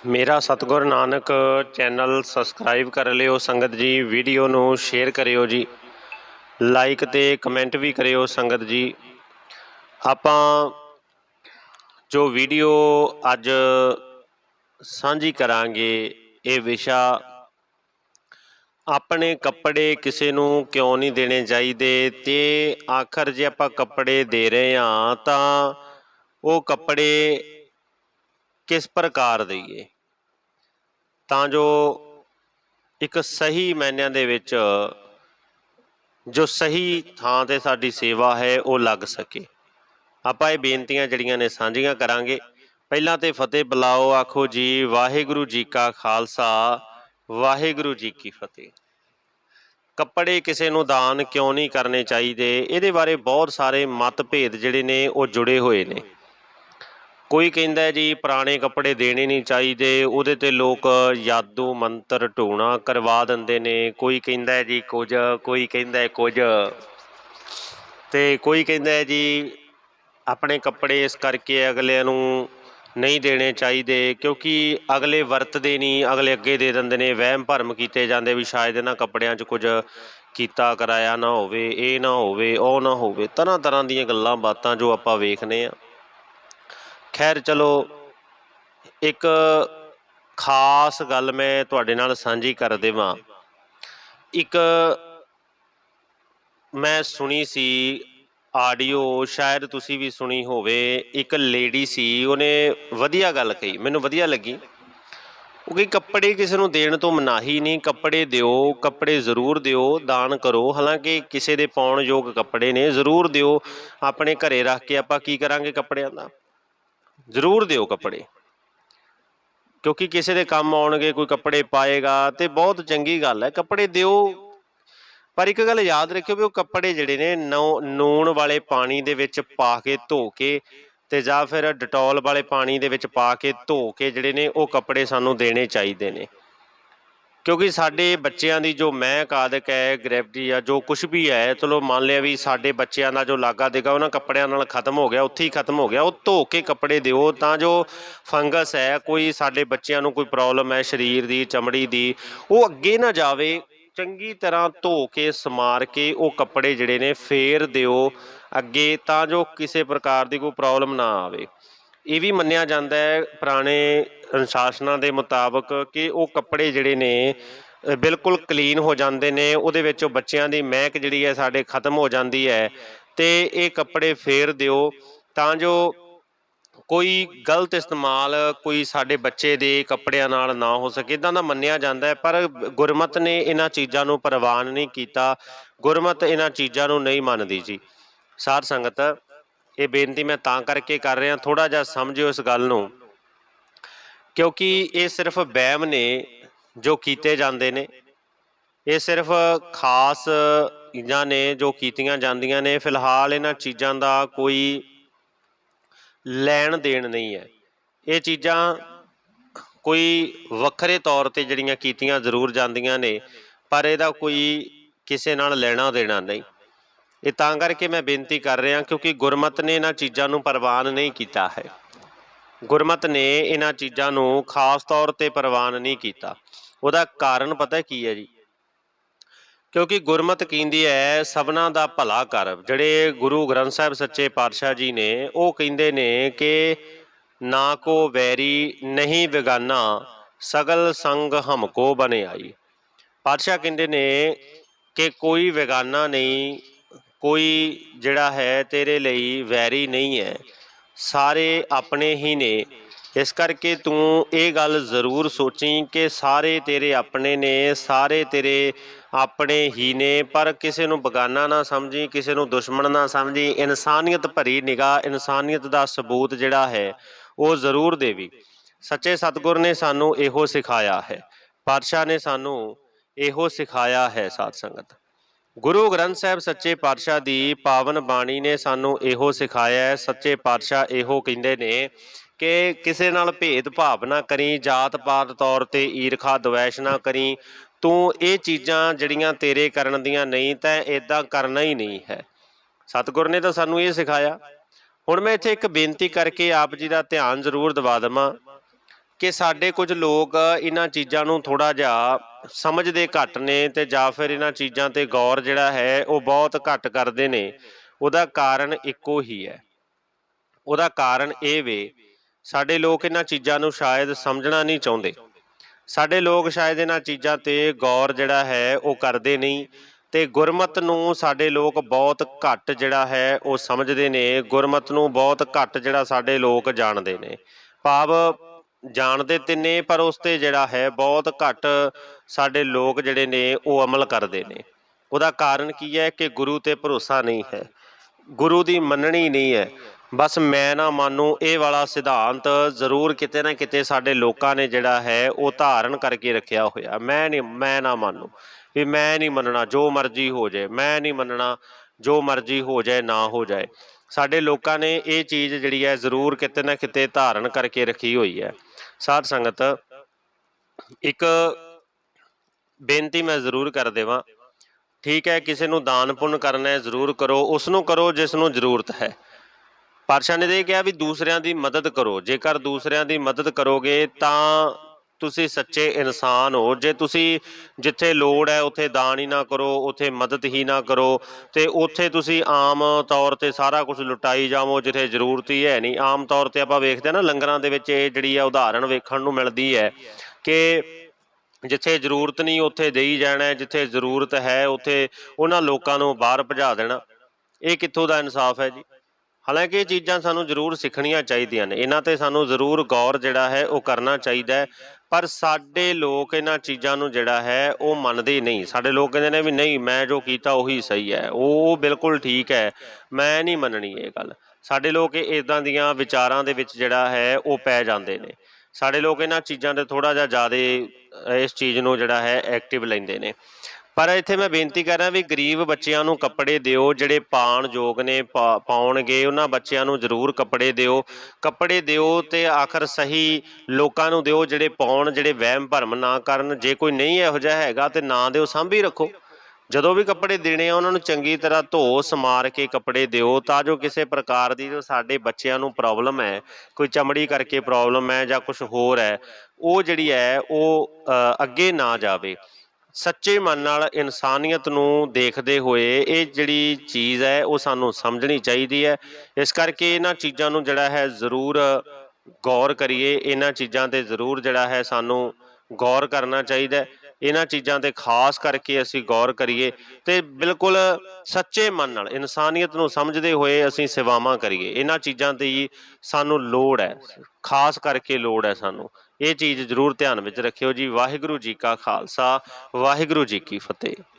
ਮੇਰਾ ਸਤਿਗੁਰ Nanak channel subscribe ਕਰ ਲਿਓ, ਸੰਗਤ ਜੀ, ਵੀਡੀਓ ਨੂੰ ਸ਼ੇਅਰ ਕਰਿਓ ਜੀ। ਲਾਈਕ ਤੇ ਕਮੈਂਟ ਵੀ ਕਰਿਓ ਸੰਗਤ ਜੀ। ਆਪਾਂ ਜੋ ਵੀਡੀਓ ਅੱਜ ਸਾਂਝੀ ਕਰਾਂਗੇ, ਇਹ ਵਿਸ਼ਾ ਆਪਣੇ ਕੱਪੜੇ ਕਿਸੇ ਨੂੰ ਕਿਉਂ ਨਹੀਂ ਦੇਣੇ ਚਾਹੀਦੇ ਤੇ ਆਖਰ ਜੇ ਆਪਾਂ ਕੱਪੜੇ ਦੇ ਰਹੇ ਹਾਂ ਤਾਂ ਉਹ ਕੱਪੜੇ ਕਿਸ ਪ੍ਰਕਾਰ ਦਈਏ? ਤਾਂ ਜੋ ਇੱਕ ਸਹੀ ਮਾਇਨਿਆਂ ਦੇ ਵਿੱਚ ਜੋ ਸਹੀ ਥਾਂ ਤੇ ਸਾਡੀ ਸੇਵਾ ਹੈ, ਉਹ ਲੱਗ ਸਕੇ। ਆਪਾਂ ਇਹ ਬੇਨਤੀਆਂ ਜਿਹੜੀਆਂ ਨੇ ਸਾਂਝੀਆਂ ਕਰਾਂਗੇ। ਪਹਿਲਾਂ ਤੇ ਫਤਿਹ ਬੁਲਾਓ, ਆਖੋ ਜੀ, ਵਾਹਿਗੁਰੂ ਜੀ ਕਾ ਖਾਲਸਾ, ਵਾਹਿਗੁਰੂ ਜੀ ਕੀ ਫਤਿਹ। ਕੱਪੜੇ ਕਿਸੇ ਨੂੰ ਦਾਨ ਕਿਉਂ ਨਹੀਂ ਕਰਨੇ ਚਾਹੀਦੇ? ਇਹਦੇ ਬਾਰੇ ਬਹੁਤ ਸਾਰੇ ਮਤਭੇਦ ਜਿਹੜੇ ਨੇ, ਉਹ ਜੁੜੇ ਹੋਏ ਨੇ। ਕੋਈ ਕਹਿੰਦਾ ਜੀ ਪੁਰਾਣੇ ਕੱਪੜੇ ਦੇਣੇ ਨਹੀਂ ਚਾਹੀਦੇ, ਉਹਦੇ ਤੇ ਲੋਕ ਯਾਦੂ ਮੰਤਰ ਢੋਣਾ ਕਰਵਾ ਦਿੰਦੇ ਨੇ। ਕੋਈ ਕਹਿੰਦਾ ਜੀ ਕੁਝ, ਕੋਈ ਕਹਿੰਦਾ ਕੁਝ। ਤੇ ਕੋਈ ਕਹਿੰਦਾ ਜੀ ਆਪਣੇ ਕੱਪੜੇ ਇਸ ਕਰਕੇ ਅਗਲਿਆਂ ਨੂੰ ਨਹੀਂ ਦੇਣੇ ਚਾਹੀਦੇ, ਕਿਉਂਕਿ ਅਗਲੇ ਵਰਤਦੇ ਨਹੀਂ, ਅਗਲੇ ਅੱਗੇ ਦੇ ਦਿੰਦੇ ਨੇ, ਵਹਿਮ ਭਰਮ ਕੀਤੇ ਜਾਂਦੇ ਵੀ ਸ਼ਾਇਦ ਇਹਨਾਂ ਕੱਪੜਿਆਂ 'ਚ ਕੁਝ ਕੀਤਾ ਕਰਾਇਆ ਨਾ ਹੋਵੇ, ਇਹ ਨਾ ਹੋਵੇ, ਉਹ ਨਾ ਹੋਵੇ। ਤਰ੍ਹਾਂ ਤਰ੍ਹਾਂ ਦੀਆਂ ਗੱਲਾਂ ਬਾਤਾਂ ਜੋ ਆਪਾਂ ਵੇਖਨੇ ਆ ਖੈਰ, ਚਲੋ, ਇੱਕ ਖਾਸ ਗੱਲ ਮੈਂ ਤੁਹਾਡੇ ਨਾਲ ਸਾਂਝੀ ਕਰ ਦੇਵਾਂ। ਇੱਕ ਮੈਂ ਸੁਣੀ ਸੀ ਆਡੀਓ, ਸ਼ਾਇਦ ਤੁਸੀਂ ਵੀ ਸੁਣੀ ਹੋਵੇ, ਇੱਕ ਲੇਡੀ ਸੀ, ਉਹਨੇ ਵਧੀਆ ਗੱਲ ਕਹੀ, ਮੈਨੂੰ ਵਧੀਆ ਲੱਗੀ। ਉਹ ਕਿ ਕੱਪੜੇ ਕਿਸੇ ਨੂੰ ਦੇਣ ਤੋਂ ਮਨਾਹੀ ਨਹੀਂ, ਕੱਪੜੇ ਦਿਓ, ਕੱਪੜੇ ਜ਼ਰੂਰ ਦਿਓ, ਦਾਨ ਕਰੋ। ਹਾਲਾਂਕਿ ਕਿਸੇ ਦੇ ਪਾਉਣ ਯੋਗ ਕੱਪੜੇ ਨੇ, ਜ਼ਰੂਰ ਦਿਓ। ਆਪਣੇ ਘਰੇ ਰੱਖ ਕੇ ਆਪਾਂ ਕੀ ਕਰਾਂਗੇ ਕੱਪੜਿਆਂ ਦਾ? ਜ਼ਰੂਰ ਦਿਓ ਕੱਪੜੇ। ਕਿਉਂਕਿ ਕਿਸੇ ਦੇ ਕੰਮ ਆਉਣਗੇ ਕੋਈ ਕੱਪੜੇ ਪਾਏਗਾ ਤੇ ਬਹੁਤ ਚੰਗੀ ਗੱਲ ਹੈ। ਕੱਪੜੇ ਦਿਓ। ਪਰ ਇੱਕ ਗੱਲ ਯਾਦ ਰੱਖਿਓ ਵੀ ਉਹ ਕੱਪੜੇ ਜਿਹੜੇ ਨੇ ਨੌ- ਨੂਣ ਵਾਲੇ ਪਾਣੀ ਦੇ ਵਿੱਚ ਪਾ ਕੇ ਧੋ ਕੇ ਤੇ ਜਾਂ ਫਿਰ ਡਟੋਲ ਵਾਲੇ ਪਾਣੀ ਦੇ ਵਿੱਚ ਪਾ ਕੇ ਧੋ ਕੇ ਜਿਹੜੇ ਨੇ ਉਹ ਕੱਪੜੇ ਸਾਨੂੰ ਦੇਣੇ ਚਾਹੀਦੇ ਨੇ। ਕਿਉਂਕਿ ਸਾਡੇ ਬੱਚਿਆਂ ਦੀ ਜੋ ਮਹਿਕ ਆਦਿਕ ਹੈ ਗ੍ਰੈਵਿਟੀ ਆ, ਜੋ ਕੁਝ ਵੀ ਹੈ, ਚਲੋ ਮੰਨ ਲਿਆ ਵੀ ਸਾਡੇ ਬੱਚਿਆਂ ਦਾ ਜੋ ਲਾਗਾ ਦੇਗਾ, ਉਹਨਾਂ ਕੱਪੜਿਆਂ ਨਾਲ ਖਤਮ ਹੋ ਗਿਆ, ਉੱਥੇ ਹੀ ਖਤਮ ਹੋ ਗਿਆ, ਉਹ ਧੋ ਕੇ ਕੱਪੜੇ ਦਿਓ ਤਾਂ ਜੋ ਫੰਗਸ ਹੈ, ਕੋਈ ਸਾਡੇ ਬੱਚਿਆਂ ਨੂੰ ਕੋਈ ਪ੍ਰੋਬਲਮ ਹੈ, ਸਰੀਰ ਦੀ, ਚਮੜੀ ਦੀ, ਉਹ ਅੱਗੇ ਨਾ ਜਾਵੇ, ਚੰਗੀ ਤਰ੍ਹਾਂ ਧੋ ਕੇ, ਸਮਾਰ ਕੇ, ਉਹ ਕੱਪੜੇ ਜਿਹੜੇ ਨੇ ਫੇਰ ਦਿਓ ਅੱਗੇ ਤਾਂ ਜੋ ਕਿਸੇ ਪ੍ਰਕਾਰ ਦੀ ਕੋਈ ਪ੍ਰੋਬਲਮ ਨਾ ਆਵੇ। ਇਹ ਵੀ ਮੰਨਿਆ ਜਾਂਦਾ ਹੈ, ਪੁਰਾਣੇ ਅਨੁਸ਼ਾਸਨਾਂ ਦੇ ਮੁਤਾਬਕ ਕਿ ਉਹ ਕੱਪੜੇ ਜਿਹੜੇ ਨੇ ਬਿਲਕੁਲ ਕਲੀਨ ਹੋ ਜਾਂਦੇ ਨੇ, ਉਹਦੇ ਵਿੱਚ ਉਹ ਬੱਚਿਆਂ ਦੀ ਮਹਿਕ ਜਿਹੜੀ ਹੈ ਸਾਡੇ ਖਤਮ ਹੋ ਜਾਂਦੀ ਹੈ ਤੇ ਇਹ ਕੱਪੜੇ ਫੇਰ ਦਿਓ ਤਾਂ ਜੋ ਕੋਈ ਗਲਤ ਇਸਤੇਮਾਲ ਕੋਈ ਸਾਡੇ ਬੱਚੇ ਦੇ ਕੱਪੜਿਆਂ ਨਾਲ ਨਾ ਹੋ ਸਕੇ। ਇਦਾਂ ਦਾ ਮੰਨਿਆ ਜਾਂਦਾ ਹੈ, ਪਰ ਗੁਰਮਤ ਨੇ ਇਹਨਾਂ ਚੀਜ਼ਾਂ ਨੂੰ ਪ੍ਰਵਾਨ ਨਹੀਂ ਕੀਤਾ, ਗੁਰਮਤ ਇਹਨਾਂ ਚੀਜ਼ਾਂ ਨੂੰ ਨਹੀਂ ਮੰਨਦੀ ਜੀ। ਸਾਧ ਸੰਗਤ, ਇਹ ਬੇਨਤੀ ਮੈਂ ਤਾਂ ਕਰਕੇ ਕਰ ਰਿਹਾ ਥੋੜਾ ਜਿਹਾ ਸਮਝਿਓ ਇਸ ਗੱਲ ਨੂੰ। ਕਿਉਂਕਿ ਇਹ ਸਿਰਫ ਵਹਿਮ ਨੇ ਜੋ ਕੀਤੇ ਜਾਂਦੇ ਨੇ। ਇਹ ਸਿਰਫ ਖਾਸ ਚੀਜ਼ਾਂ ਨੇ ਜੋ ਕੀਤੀਆਂ ਜਾਂਦੀਆਂ ਨੇ। ਫਿਲਹਾਲ ਇਹਨਾਂ ਚੀਜ਼ਾਂ ਦਾ ਕੋਈ ਲੈਣ ਦੇਣ ਨਹੀਂ ਹੈ। ਇਹ ਚੀਜ਼ਾਂ ਕੋਈ ਵੱਖਰੇ ਤੌਰ ਤੇ ਜਿਹੜੀਆਂ ਕੀਤੀਆਂ ਜ਼ਰੂਰ ਜਾਂਦੀਆਂ ਨੇ, ਪਰ ਇਹਦਾ ਕੋਈ ਕਿਸੇ ਨਾਲ ਲੈਣਾ ਦੇਣਾ ਨਹੀਂ। ਇਹ ਤਾਂ ਕਰਕੇ ਮੈਂ ਬੇਨਤੀ ਕਰ ਰਿਹਾ ਕਿਉਂਕਿ ਗੁਰਮਤ ਨੇ ਇਹਨਾਂ ਚੀਜ਼ਾਂ ਨੂੰ ਪ੍ਰਵਾਨ ਨਹੀਂ ਕੀਤਾ ਹੈ। ਗੁਰਮਤ ਨੇ ਇਹਨਾਂ ਚੀਜ਼ਾਂ ਨੂੰ ਖਾਸ ਤੌਰ ਤੇ ਪ੍ਰਵਾਨ ਨਹੀਂ ਕੀਤਾ। ਉਹਦਾ ਕਾਰਨ ਪਤਾ ਕੀ ਹੈ ਜੀ? ਕਿਉਂਕਿ ਗੁਰਮਤ ਕਹਿੰਦੀ ਹੈ, ਸਭਨਾ ਦਾ ਭਲਾ ਕਰ। ਜਿਹੜੇ ਗੁਰੂ ਗ੍ਰੰਥ ਸਾਹਿਬ ਸੱਚੇ ਪਾਤਸ਼ਾਹ ਜੀ ਨੇ, ਉਹ ਕਹਿੰਦੇ ਨੇ ਕਿ ਨਾ ਕੋ ਵੈਰੀ ਨਹੀਂ ਵਿਗਾਨਾ, ਸਗਲ ਸੰਗ ਹਮਕੋ ਬਨੇ ਆਈ। ਪਾਤਸ਼ਾਹ ਕਹਿੰਦੇ ਨੇ ਕਿ ਕੋਈ ਵਿਗਾਨਾ ਨਹੀਂ, ਕੋਈ ਜਿਹੜਾ ਹੈ ਤੇਰੇ ਲਈ ਵੈਰੀ ਨਹੀਂ ਹੈ। ਸਾਰੇ ਆਪਣੇ ਹੀ ਨੇ। ਇਸ ਕਰਕੇ ਤੂੰ ਇਹ ਗੱਲ ਜ਼ਰੂਰ ਸੋਚੀ ਕਿ ਸਾਰੇ ਤੇਰੇ ਆਪਣੇ ਨੇ, ਸਾਰੇ ਤੇਰੇ ਆਪਣੇ ਹੀ ਨੇ, ਪਰ ਕਿਸੇ ਨੂੰ ਬਗਾਨਾ ਨਾ ਸਮਝੀ, ਕਿਸੇ ਨੂੰ ਦੁਸ਼ਮਣ ਨਾ ਸਮਝੀ, ਇਨਸਾਨੀਅਤ ਭਰੀ ਨਿਗਾਹ, ਇਨਸਾਨੀਅਤ ਦਾ ਸਬੂਤ ਜਿਹੜਾ ਹੈ, ਉਹ ਜ਼ਰੂਰ ਦੇਵੀ। ਸੱਚੇ ਸਤਿਗੁਰ ਨੇ ਸਾਨੂੰ ਇਹੋ ਸਿਖਾਇਆ ਹੈ। ਪਾਤਸ਼ਾਹ ਨੇ ਸਾਨੂੰ ਇਹੋ ਸਿਖਾਇਆ ਹੈ ਸਾਧ ਸੰਗਤ। ਗੁਰੂ ਗ੍ਰੰਥ ਸਾਹਿਬ ਸੱਚੇ ਪਾਤਸ਼ਾਹ ਦੀ ਪਾਵਨ ਬਾਣੀ ਨੇ ਸਾਨੂੰ ਇਹੋ ਸਿਖਾਇਆ ਹੈ, ਸੱਚੇ ਪਾਤਸ਼ਾਹ ਇਹੋ ਕਹਿੰਦੇ ਨੇ ਕਿ ਕਿਸੇ ਨਾਲ ਭੇਦਭਾਵ ਨਾ ਕਰੀ, ਜਾਤ ਪਾਤ ਤੌਰ ਤੇ ਈਰਖਾ ਦਵੈਸ਼ ਨਾ ਕਰੀ, ਤੂੰ ਇਹ ਚੀਜ਼ਾਂ ਜਿਹੜੀਆਂ ਤੇਰੇ ਕਰਨ ਦੀਆਂ ਨਹੀਂ, ਤਾਂ ਇਦਾਂ ਕਰਨਾ ਹੀ ਨਹੀਂ ਹੈ। ਸਤਿਗੁਰ ਨੇ ਤਾਂ ਸਾਨੂੰ ਇਹ ਸਿਖਾਇਆ। ਹੁਣ ਮੈਂ ਇੱਥੇ ਇੱਕ ਬੇਨਤੀ ਕਰਕੇ ਆਪ ਜੀ ਦਾ ਧਿਆਨ ਜ਼ਰੂਰ ਦਿਵਾ ਦੇਵਾਂ। ਕਿ ਸਾਡੇ ਕੁਝ ਲੋਕ ਇਹਨਾਂ ਚੀਜ਼ਾਂ ਨੂੰ ਥੋੜਾ ਜਿਹਾ ਸਮਝਦੇ ਘੱਟ ਨੇ ਤੇ ਜਾਂ ਫਿਰ ਇਹਨਾਂ ਚੀਜ਼ਾਂ ਤੇ ਗੌਰ ਜਿਹੜਾ ਹੈ ਉਹ ਬਹੁਤ ਘੱਟ ਕਰਦੇ ਨੇ। ਉਹਦਾ ਕਾਰਨ ਇੱਕੋ ਹੀ ਹੈ। ਉਹਦਾ ਕਾਰਨ ਇਹ ਵੇ, ਸਾਡੇ ਲੋਕ ਇਹਨਾਂ ਚੀਜ਼ਾਂ ਨੂੰ ਸ਼ਾਇਦ ਸਮਝਣਾ ਨਹੀਂ ਚਾਹੁੰਦੇ। ਸਾਡੇ ਲੋਕ ਸ਼ਾਇਦ ਇਹਨਾਂ ਚੀਜ਼ਾਂ ਤੇ ਗੌਰ ਜਿਹੜਾ ਹੈ ਉਹ ਕਰਦੇ ਨਹੀਂ ਤੇ ਗੁਰਮਤ ਨੂੰ ਸਾਡੇ ਲੋਕ ਬਹੁਤ ਘੱਟ ਜਿਹੜਾ ਹੈ ਉਹ ਸਮਝਦੇ ਨੇ। ਗੁਰਮਤ ਨੂੰ ਬਹੁਤ ਘੱਟ ਜਿਹੜਾ ਸਾਡੇ ਲੋਕ ਜਾਣਦੇ ਨੇ। ਭਾਵ ਜਾਣਦੇ ਤੇ ਨੇ, ਪਰ ਉਸ ਤੇ ਜਿਹੜਾ ਹੈ ਬਹੁਤ ਘੱਟ ਸਾਡੇ ਲੋਕ ਜਿਹੜੇ ਨੇ, ਉਹ ਅਮਲ ਕਰਦੇ ਨੇ। ਉਹਦਾ ਕਾਰਨ ਕੀ ਹੈ ਕਿ ਗੁਰੂ ਤੇ ਭਰੋਸਾ ਨਹੀਂ ਹੈ। ਗੁਰੂ ਦੀ ਮੰਨਣੀ ਨਹੀਂ ਹੈ। ਬਸ ਮੈਂ ਨਾ ਮੰਨੂ, ਇਹ ਵਾਲਾ ਸਿਧਾਂਤ ਜ਼ਰੂਰ ਕਿਤੇ ਨਾ ਕਿਤੇ ਸਾਡੇ ਲੋਕਾਂ ਨੇ ਜਿਹੜਾ ਹੈ, ਉਹ ਧਾਰਨ ਕਰਕੇ ਰੱਖਿਆ ਹੋਇਆ। ਮੈਂ ਨਹੀਂ, ਮੈਂ ਨਾ ਮੰਨੂ। ਵੀ ਮੈਂ ਨਹੀਂ ਮੰਨਣਾ, ਜੋ ਮਰਜ਼ੀ ਹੋ ਜਾਏ, ਮੈਂ ਨਹੀਂ ਮੰਨਣਾ, ਜੋ ਮਰਜ਼ੀ ਹੋ ਜਾਏ, ਨਾ ਹੋ ਜਾਏ। ਸਾਡੇ ਲੋਕਾਂ ਨੇ ਇਹ ਚੀਜ਼ ਜਿਹੜੀ ਹੈ ਜ਼ਰੂਰ ਕਿਤੇ ਨਾ ਕਿਤੇ ਧਾਰਨ ਕਰਕੇ ਰੱਖੀ ਹੋਈ ਹੈ। ਸਾਧ ਸੰਗਤ, ਇੱਕ ਬੇਨਤੀ ਮੈਂ ਜ਼ਰੂਰ ਕਰ ਦੇਵਾਂ। ਠੀਕ ਹੈ, ਕਿਸੇ ਨੂੰ ਦਾਨ ਪੁੰਨ ਕਰਨਾ ਹੈ ਜ਼ਰੂਰ ਕਰੋ ਉਸ ਨੂੰ ਕਰੋ ਜਿਸ ਨੂੰ ਜ਼ਰੂਰਤ ਹੈ। ਪਾਤਸ਼ਾਹ ਨੇ ਇਹ ਕਿਹਾ ਵੀ ਦੂਸਰਿਆਂ ਦੀ ਮਦਦ ਕਰੋ। ਜੇਕਰ ਦੂਸਰਿਆਂ ਦੀ ਮਦਦ ਕਰੋਗੇ ਤਾਂ ਤੁਸੀਂ ਸੱਚੇ ਇਨਸਾਨ ਹੋ। ਜੇ ਤੁਸੀਂ ਜਿੱਥੇ ਲੋੜ ਹੈ, ਉੱਥੇ ਦਾਨ ਹੀ ਨਾ ਕਰੋ, ਉੱਥੇ ਮਦਦ ਹੀ ਨਾ ਕਰੋ, ਤੇ ਉੱਥੇ ਤੁਸੀਂ ਆਮ ਤੌਰ ਤੇ ਸਾਰਾ ਕੁਝ ਲੁਟਾਈ ਜਾਵੋ, ਜਿੱਥੇ ਜ਼ਰੂਰਤ ਹੀ ਹੈ ਨਹੀਂ। ਆਮ ਤੌਰ ਤੇ ਆਪਾਂ ਵੇਖਦੇ ਹਾਂ ਨਾ, ਲੰਗਰਾਂ ਦੇ ਵਿੱਚ ਇਹ ਜਿਹੜੀ ਆ ਉਦਾਹਰਣ ਵੇਖਣ ਨੂੰ ਮਿਲਦੀ ਹੈ ਕਿ ਜਿੱਥੇ ਜ਼ਰੂਰਤ ਨਹੀਂ, ਉੱਥੇ ਦੇਈ ਜਾਣਾ ਜਿੱਥੇ ਜ਼ਰੂਰਤ ਹੈ, ਉੱਥੇ ਉਹਨਾਂ ਲੋਕਾਂ ਨੂੰ ਬਾਹਰ ਭਜਾ ਦੇਣਾ। ਇਹ ਕਿੱਥੋਂ ਦਾ ਇਨਸਾਫ ਹੈ ਜੀ? ਹਾਲਾਂਕਿ ਇਹ ਚੀਜ਼ਾਂ ਸਾਨੂੰ ਜ਼ਰੂਰ ਸਿੱਖਣੀਆਂ ਚਾਹੀਦੀਆਂ ਨੇ। ਇਹਨਾਂ ਤੇ ਸਾਨੂੰ ਜ਼ਰੂਰ ਗੌਰ ਜਿਹੜਾ ਹੈ, ਉਹ ਕਰਨਾ ਚਾਹੀਦਾ ਪਰ ਸਾਡੇ ਲੋਕ ਇਹਨਾਂ ਚੀਜ਼ਾਂ ਨੂੰ ਜਿਹੜਾ ਹੈ, ਉਹ ਮੰਨਦੇ ਹੀ ਨਹੀਂ। ਸਾਡੇ ਲੋਕ ਕਹਿੰਦੇ ਨੇ ਵੀ ਨਹੀਂ, ਮੈਂ ਜੋ ਕੀਤਾ ਉਹੀ ਸਹੀ ਹੈ। ਉਹ ਉਹ ਬਿਲਕੁਲ ਠੀਕ ਹੈ। ਮੈਂ ਨਹੀਂ ਮੰਨਣੀ ਇਹ ਗੱਲ। ਸਾਡੇ ਲੋਕ ਇਦਾਂ ਦੀਆਂ ਵਿਚਾਰਾਂ ਦੇ ਵਿੱਚ ਜਿਹੜਾ ਹੈ, ਉਹ ਪੈ ਜਾਂਦੇ ਨੇ। ਸਾਡੇ ਲੋਕ ਇਹਨਾਂ ਚੀਜ਼ਾਂ ਤੇ ਥੋੜਾ ਜਿਹਾ ਜ਼ਿਆਦਾ, ਇਸ ਚੀਜ਼ ਨੂੰ ਜਿਹੜਾ ਹੈ ਐਕਟਿਵ ਲੈਂਦੇ ਨੇ। ਪਰ ਇੱਥੇ ਮੈਂ ਬੇਨਤੀ ਕਰਾਂ ਵੀ ਗਰੀਬ ਬੱਚਿਆਂ ਨੂੰ ਕੱਪੜੇ ਦਿਓ, ਜਿਹੜੇ ਪਾਣ ਯੋਗ ਨੇ, ਪਾ- ਪਾਉਣਗੇ, ਉਹਨਾਂ ਬੱਚਿਆਂ ਨੂੰ ਜ਼ਰੂਰ ਕੱਪੜੇ ਦਿਓ। ਕੱਪੜੇ ਦਿਓ ਤੇ ਆਖਰ ਸਹੀ ਲੋਕਾਂ ਨੂੰ ਦਿਓ ਜਿਹੜੇ ਪਾਉਣ, ਜਿਹੜੇ ਵਹਿਮ ਭਰਮ ਨਾ ਕਰਨ। ਜੇ ਕੋਈ ਨਹੀਂ ਇਹੋ ਜਿਹਾ ਹੈਗਾ ਤੇ ਨਾ ਦਿਓ, ਸਾਂਭੀ ਰੱਖੋ। ਜਦੋਂ ਵੀ ਕੱਪੜੇ ਦੇਣੇ ਆ, ਉਹਨਾਂ ਨੂੰ ਚੰਗੀ ਤਰ੍ਹਾਂ ਧੋ, ਸਮਾਰ ਕੇ ਕੱਪੜੇ ਦਿਓ ਤਾਂ ਜੋ ਕਿਸੇ ਪ੍ਰਕਾਰ ਦੀ ਜੋ ਸਾਡੇ ਬੱਚਿਆਂ ਨੂੰ ਪ੍ਰੋਬਲਮ ਹੈ, ਕੋਈ ਚਮੜੀ ਕਰਕੇ ਪ੍ਰੋਬਲਮ ਹੈ ਜਾਂ ਕੁਝ ਹੋਰ ਹੈ, ਉਹ ਜਿਹੜੀ ਹੈ, ਉਹ ਅੱਗੇ ਨਾ ਜਾਵੇ। ਸੱਚੇ ਮਨ ਨਾਲ ਇਨਸਾਨੀਅਤ ਨੂੰ ਦੇਖਦੇ ਹੋਏ ਇਹ ਜਿਹੜੀ ਚੀਜ਼ ਹੈ, ਉਹ ਸਾਨੂੰ ਸਮਝਣੀ ਚਾਹੀਦੀ ਹੈ। ਇਸ ਕਰਕੇ ਇਹਨਾਂ ਚੀਜ਼ਾਂ ਨੂੰ ਜਿਹੜਾ ਹੈ, ਜ਼ਰੂਰ ਗੌਰ ਕਰੀਏ। ਇਹਨਾਂ ਚੀਜ਼ਾਂ ਤੇ ਜ਼ਰੂਰ ਜਿਹੜਾ ਹੈ, ਸਾਨੂੰ ਗੌਰ ਕਰਨਾ ਚਾਹੀਦਾ ਇਹਨਾਂ ਚੀਜ਼ਾਂ ਤੇ ਖਾਸ ਕਰਕੇ ਅਸੀਂ ਗੌਰ ਕਰੀਏ ਤੇ ਬਿਲਕੁਲ ਸੱਚੇ ਮਨ ਨਾਲ, ਇਨਸਾਨੀਅਤ ਨੂੰ ਸਮਝਦੇ ਹੋਏ ਅਸੀਂ ਸੇਵਾਵਾਂ ਕਰੀਏ। ਇਹਨਾਂ ਚੀਜ਼ਾਂ ਤੇ ਸਾਨੂੰ ਲੋੜ ਹੈ। ਖਾਸ ਕਰਕੇ ਲੋੜ ਹੈ ਸਾਨੂੰ। ਇਹ ਚੀਜ਼ ਜ਼ਰੂਰ ਧਿਆਨ ਵਿੱਚ ਰੱਖਿਓ ਜੀ। ਵਾਹਿਗੁਰੂ ਜੀ ਕਾ ਖਾਲਸਾ, ਵਾਹਿਗੁਰੂ ਜੀ ਕੀ ਫਤਿਹ।